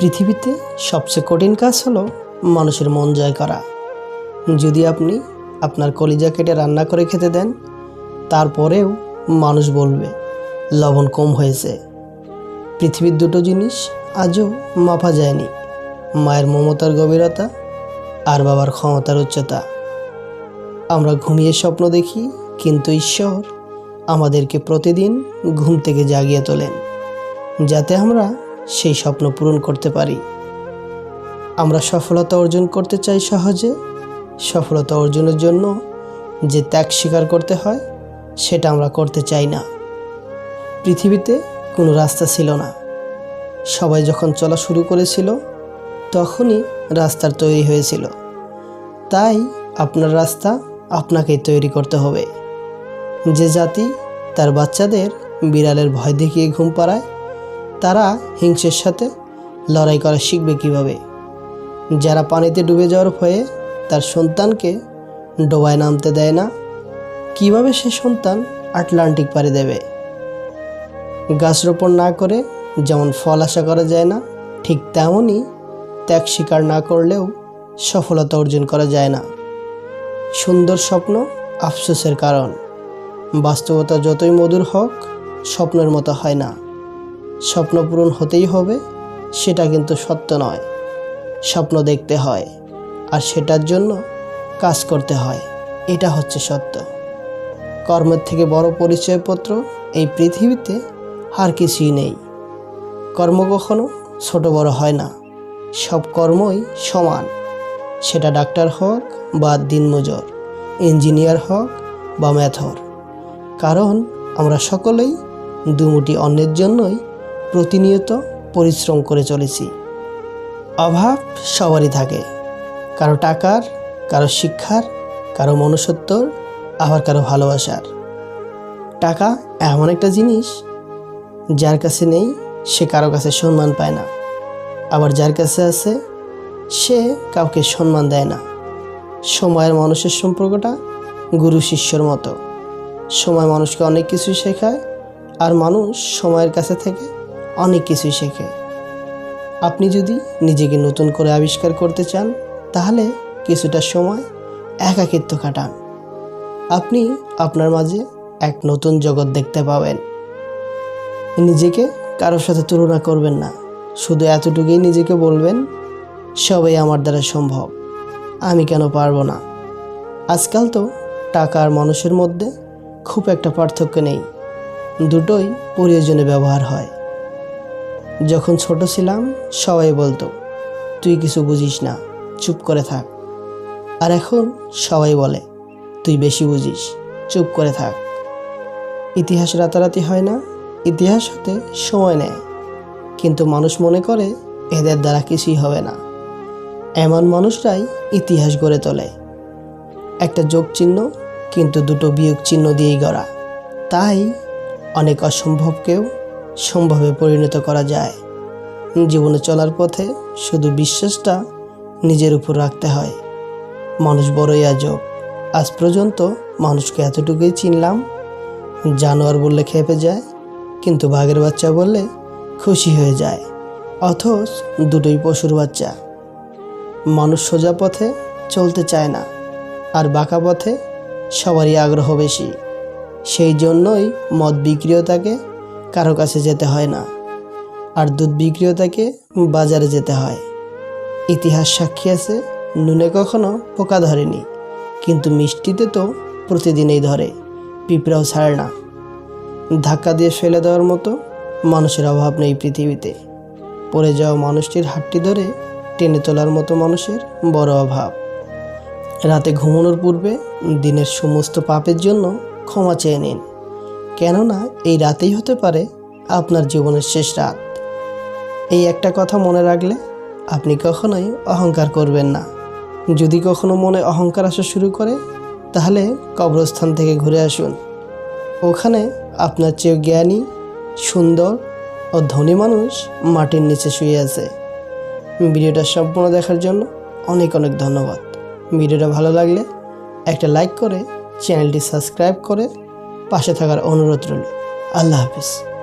পৃথিবীতে সবচেয়ে কঠিন কাজ হলো মানুষের মন জয় করা। যদি আপনি আপনার কলিজা কেটে রান্না করে খেতে দেন, তারপরেও মানুষ বলবে, লবণ কম হয়েছে। পৃথিবীর দুটো জিনিস আজও মাপা যায়নি, মায়ের মমতার গভীরতা আর বাবার ক্ষমতার উচ্চতা। আমরা ঘুমিয়ে স্বপ্ন দেখি, কিন্তু ঈশ্বর আমাদেরকে প্রতিদিন ঘুম থেকে জাগিয়ে তোলেন, যাতে আমরা সেই স্বপ্ন পূরণ করতে পারি। আমরা সফলতা অর্জন করতে চাই সহজে। সফলতা অর্জনের জন্য যে ত্যাগ স্বীকার করতে হয়, সেটা আমরা করতে চাই না। পৃথিবীতে কোনো রাস্তা ছিল না। সবাই যখন চলা শুরু করেছিল, তখনই রাস্তার তৈরি হয়েছিল। তাই আপনার রাস্তা আপনাকেই তৈরি করতে হবে। যে জাতি তার বাচ্চাদের বিড়ালের ভয় দেখিয়ে ঘুম পাড়ায় তারা হিংসের সাথে লড়াই করা শিখবে কীভাবে? যারা পানিতে ডুবে যাওয়ার ভয়ে তার সন্তানকে ডোবায় নামতে দেয় না, কীভাবে সে সন্তান আটলান্টিক পাড়ি দেবে? গাছ রোপণ না করে যেমন ফল আশা করা যায় না, ঠিক তেমনই ত্যাগ স্বীকার না করলেও সফলতা অর্জন করা যায় না। সুন্দর স্বপ্ন আফসোসের কারণ। বাস্তবতা যতই মধুর হোক, স্বপ্নের মতো হয় না। স্বপ্ন পূরণ হতেই হবে, সেটা কিন্তু সত্য নয়। স্বপ্ন দেখতে হয়, আর সেটার জন্য কাজ করতে হয়, এটা হচ্ছে সত্য। কর্মের থেকে বড় পরিচয়পত্র এই পৃথিবীতে আর কিছুই নেই। কর্ম কখনো ছোট বড় হয় না, সব কর্মই সমান। সেটা ডাক্তার হোক বা দিনমজুর, ইঞ্জিনিয়ার হোক বা ম্যাথর। কারণ আমরা সকলেই দুমুটি অন্যের জন্যই প্রতিনিয়ত পরিশ্রম করে চলেছি। অভাব সবারই থাকে। কারও টাকার, কারও শিক্ষার, কারও মনুষ্যত্বর, আবার কারও ভালোবাসার। টাকা এমন একটা জিনিস, যার কাছে নেই সে কারও কাছে সম্মান পায় না। আবার যার কাছে আছে, সে কাউকে সম্মান দেয় না। সময়ের মানুষের সম্পর্কটা গুরু শিষ্যর মতো। সময় মানুষকে অনেক কিছু শেখায়, আর মানুষ সময়ের কাছে থেকে অনেক কিছুই শেখে। আপনি যদি নিজেকে নতুন করে আবিষ্কার করতে চান, তাহলে কিছুটা সময় একাকিত্ব কাটান। আপনি আপনার মাঝে এক নতুন জগৎ দেখতে পাবেন। নিজেকে কারোর সাথে তুলনা করবেন না। শুধু এতটুকুই নিজেকে বলবেন, সবাই আমার দ্বারা সম্ভব। আমি কেন পারব না? আজকাল তো টাকা আর মানুষের মধ্যে খুব একটা পার্থক্য নেই। দুটোই প্রয়োজনে ব্যবহার হয়। যখন ছোট ছিলাম, সবাই বলতো, তুই কিছু বুঝিস না, চুপ করে থাক। আর এখন সবাই বলে, তুই বেশি বুঝিস, চুপ করে থাক। ইতিহাস রাতারাতি হয় না, ইতিহাস হতে সময় নেয়। কিন্তু মানুষ মনে করে, এদের দ্বারা কিছুই হবে না। এমন মানুষরাই ইতিহাস গড়ে তোলে। একটা যোগ চিহ্ন কিন্তু দুটো বিয়োগ চিহ্ন দিয়েই গড়া। তাই অনেক অসম্ভবকেও সম্ভবে পরিণত করা যায়। জীবনে চলার পথে শুধু বিশ্বাসটা নিজের উপর রাখতে হয়। মানুষ বড়ই আজব। আজ পর্যন্ত মানুষকে এতটুকুই চিনলাম, জানোয়ার বললে খেপে যায়, কিন্তু বাঘের বাচ্চা বললে খুশি হয়ে যায়, অথচ দুটোই পশুর বাচ্চা। মানুষ সোজা পথে চলতে চায় না, আর বাঁকা পথে সবারই আগ্রহ বেশি। সেই জন্যই মদ বিক্রিয়তাকে কারও কাছে যেতে হয় না। আর দুধ বিক্রিয়তাকে বাজারে যেতে হয়। ইতিহাস সাক্ষী আছে, নুনে কখনো পোকা ধরেনি। কিন্তু মিষ্টিতে তো প্রতিদিনই ধরে, পিঁপড়াও ছাড়ে না। ধাক্কা দিয়ে ফেলে দেওয়ার মতো মানুষের অভাব নেই পৃথিবীতে। পড়ে যাওয়া মানুষটির হাতটি ধরে টেনে তোলার মতো মানুষের বড় অভাব। রাতে ঘুমানোর পূর্বে দিনের সমস্ত পাপের জন্য ক্ষমা চেয়ে নিন। কেননা এই রাতেই হতে পারে আপনার জীবনের শেষ রাত। এই একটা কথা মনে রাখলে আপনি কখনোই অহংকার করবেন না। যদি কখনো মনে অহংকার আসা শুরু করে, তাহলে কবরস্থান থেকে ঘুরে আসুন। ওখানে আপনার চেয়ে জ্ঞানী, সুন্দর ও ধনী মানুষ মাটির নিচে শুয়ে আছে। ভিডিওটা সম্পূর্ণ দেখার জন্য অনেক অনেক ধন্যবাদ। ভিডিওটা ভালো লাগলে একটা লাইক করে চ্যানেলটি সাবস্ক্রাইব করে পাশে থাকার অনুরোধ রইল। আল্লাহ হাফিজ।